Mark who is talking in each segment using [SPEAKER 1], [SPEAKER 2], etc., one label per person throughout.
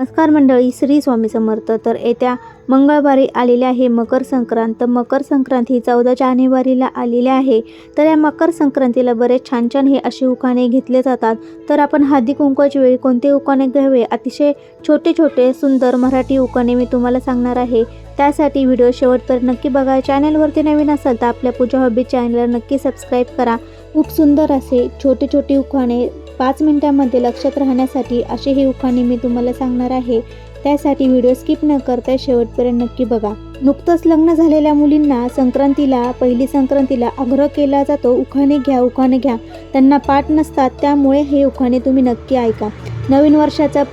[SPEAKER 1] नमस्कार मंडळी श्री स्वामी समर्थ. तर येत्या मंगळवारी आलेले आहे मकर संक्रांत मकर संक्रांत ही चौदा जानेवारीला आलेली आहे. तर या मकर संक्रांतीला बरेच छान छान हे असे उखाणे घेतले जातात. तर आपण हळदी कुंकवाची वेळी कोणते उखाणे घ्यावे? अतिशय छोटे छोटे सुंदर मराठी उखाणे मी तुम्हाला सांगणार आहे. त्यासाठी व्हिडिओ शेवटपर्यंत नक्की बघा. चॅनलवरती नवीन असाल तर आपल्या पूजा हॉबी चॅनलला नक्की सबस्क्राईब करा. खूप सुंदर असे छोटे छोटे उखाणे पाच मिनिटांमध्ये लक्षात राहण्यासाठी असे हे उखाणे मी तुम्हाला सांगणार आहे. त्यासाठी व्हिडिओ स्किप न करता शेवटपर्यंत नक्की बघा. नुकतंच लग्न झालेल्या मुलींना संक्रांतीला पहिली संक्रांतीला आग्रह केला जातो उखाणे घ्या उखाणे घ्या. त्यांना पाठ नसतात त्यामुळे हे उखाणे तुम्ही नक्की ऐका. नवीन वर्षाचा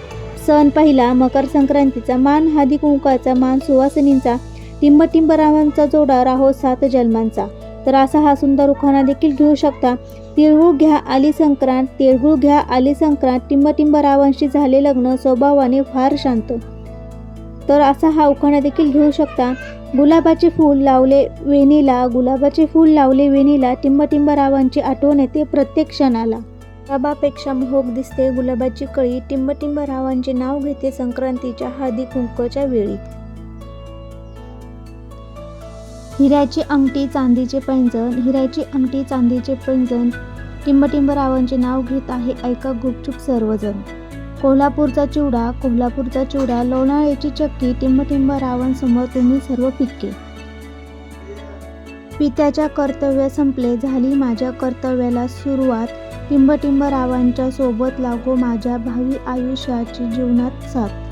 [SPEAKER 1] सण पहिला मकर संक्रांतीचा मान हादी कुंकाचा मान सुवासिनींचा टिंब रावांचा जोडा राहो सात जन्मांचा. तर असा हा सुंदर उखाणा देखील घेऊ शकता. तिळगुळ घ्या आली संक्रांत. तिळगुळ घ्या आली संक्रांत. टिंबटिंब रावांशी झाले लग्न. स्वभावाने फार शांत. तर असा हा उखाणा देखील घेऊ शकता. गुलाबाचे फूल लावले वेणीला गुलाबाचे फूल लावले वेणीला टिंबटिंब रावांची आठवण येते प्रत्येक क्षणाला. गुलाबापेक्षा मोहक दिसते गुलाबाची कळी. टिंबटिंब रावांचे नाव घेते संक्रांतीच्या हळदी कुंकच्या वेळी. हिऱ्याची अंगठी चांदीचे पैंजण. हिऱ्याची अंगठी चांदीचे पैंजण. टिंबटिंब रावांचे नाव घेत आहे ऐका गुपचूप सर्वजण. कोल्हापूरचा चिवडा कोल्हापूरचा चिवडा लोणाळ्याची चक्की टिंबटिंब रावांसमोर तुम्ही सर्व पिके पित्याच्या कर्तव्य संपले झाली माझ्या कर्तव्याला सुरुवात. टिंबटिंब रावांच्या सोबत लागो माझ्या भावी आयुष्याची जीवनात साथ.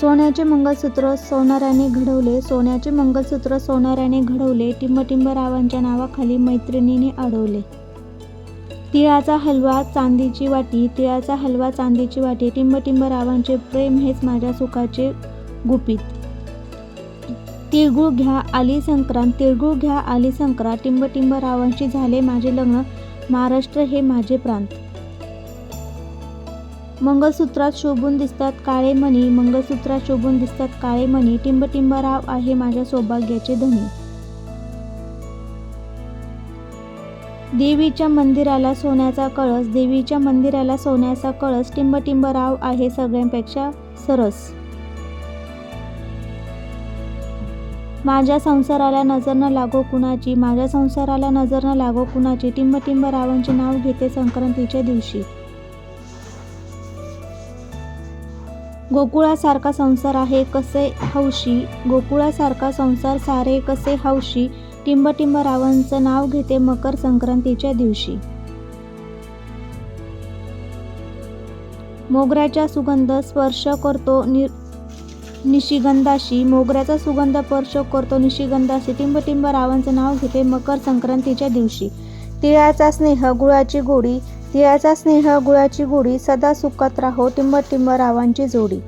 [SPEAKER 1] सोन्याचे मंगलसूत्र सोनाराने घडवले. सोन्याचे मंगलसूत्र सोनाऱ्याने घडवले. टिंबटिंब रावांच्या नावाखाली मैत्रिणीने अडवले. तिळाचा हलवा चांदीची वाटी. तिळाचा हलवा चांदीची वाटी. टिंबटिंब रावांचे प्रेम हेच माझ्या सुखाचे गुपित. तिळगुळ घ्या आली संक्रांत. तिळगुळ घ्या आली संक्रांत. टिंबटिंब रावांशी झाले माझे लग्न. महाराष्ट्र हे माझे प्रांत. मंगलसूत्रात शोभून दिसतात काळे मणी मंगलसूत्रात शोभून दिसतात काळे मणी टिंबटिंब राव आहे माझ्या सौभाग्याचे धनी. देवीच्या मंदिराला सोन्याचा कळस देवीच्या मंदिराला सोन्याचा कळस टिंबटिंब राव आहे सगळ्यांपेक्षा सरस. माझ्या संसाराला नजर न लागो कुणाची माझ्या संसाराला नजर न लागो कुणाची टिंबटिंब रावांचे नाव घेते संक्रांतीच्या दिवशी. गोकुळासारखा संसार आहे कसे हौशी? गोकुळासारखा संसार सारे कसे हौशी? टिंबटिंब रावांचं नाव घेते मकर संक्रांतीच्या दिवशी. मोगऱ्याचा सुगंध स्पर्श करतो नि निशिगंधाशी. मोगऱ्याचा सुगंध स्पर्श करतो निशिगंधाशी. टिंबटिंब रावांचं नाव घेते मकर संक्रांतीच्या दिवशी. तिळाचा स्नेह गुळाची गोडी तिळाचा स्नेह गुळाची गोडी सदा सुखात राहो टिंबटिंब रावांची जोडी.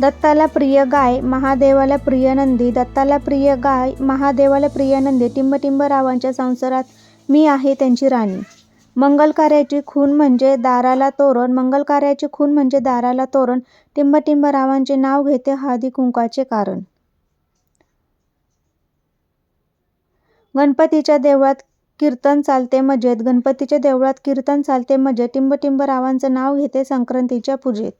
[SPEAKER 1] दत्ताला प्रिय गाय महादेवाला प्रिय नंदी. दत्ताला प्रिय गाय महादेवाला प्रिय नंदी. टिंबटिंब रावांच्या संसारात मी आहे त्यांची राणी. मंगलकार्याची खून म्हणजे दाराला तोरण. मंगलकार्याची खून म्हणजे दाराला तोरण. टिंबटिंब रावांचे नाव घेते हळदी कुंकाचे कारण. गणपतीच्या देवळात कीर्तन चालते मजेत. गणपतीच्या देवळात कीर्तन चालते मजेत. टिंबटिंब रावांचं नाव घेते संक्रांतीच्या पूजेत.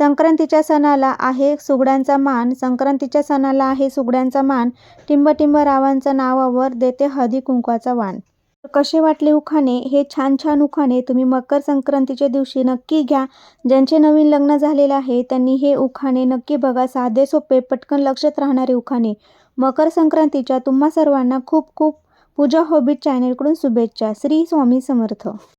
[SPEAKER 1] संक्रांतीच्या सणाला आहे सुगड्यांचा मान. संक्रांतीच्या सणाला आहे सुगड्यांचा मान. टिंबटिंब रावांच्या नावावर देते हळदी कुंकवाचा वाण. कसे वाटले उखाणे? हे छान छान उखाणे तुम्ही मकर संक्रांतीच्या दिवशी नक्की घ्या. ज्यांचे नवीन लग्न झालेले आहे त्यांनी हे उखाणे नक्की बघा. साधे सोपे पटकन लक्षात राहणारे उखाणे. मकर संक्रांतीच्या तुम्हा सर्वांना खूप खूप पूजा हो, हॉबीज चॅनेलकडून शुभेच्छा. श्री स्वामी समर्थ.